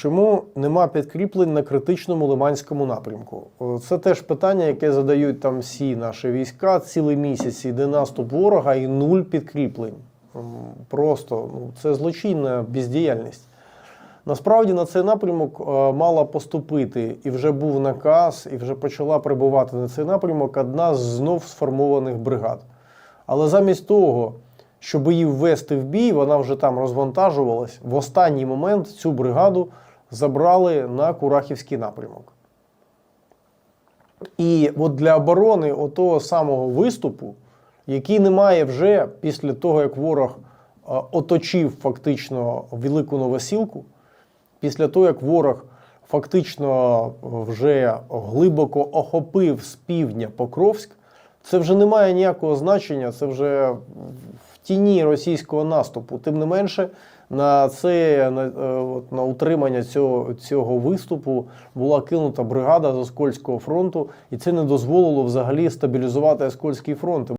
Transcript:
Чому нема підкріплень на критичному лиманському напрямку? Це теж питання, яке задають там всі наші війська. Цілий місяць йде наступ ворога і нуль підкріплень. Просто ну, це злочинна бездіяльність. Насправді на цей напрямок е, мала поступити, і вже був наказ, і вже почала прибувати на цей напрямок одна з знов сформованих бригад. Але замість того, щоб її ввести в бій, вона вже там розвантажувалась. В останній момент цю бригаду забрали на Курахівський напрямок. І от для оборони отого самого виступу, який немає вже після того, як ворог оточив фактично велику новосілку, після того, як ворог фактично вже глибоко охопив з півдня Покровськ, це вже не має ніякого значення, це вже тіні російського наступу. Тим не менше, на це на, е, на утримання цього, цього виступу була кинута бригада з Оскольського фронту, і це не дозволило взагалі стабілізувати Оскольський фронт.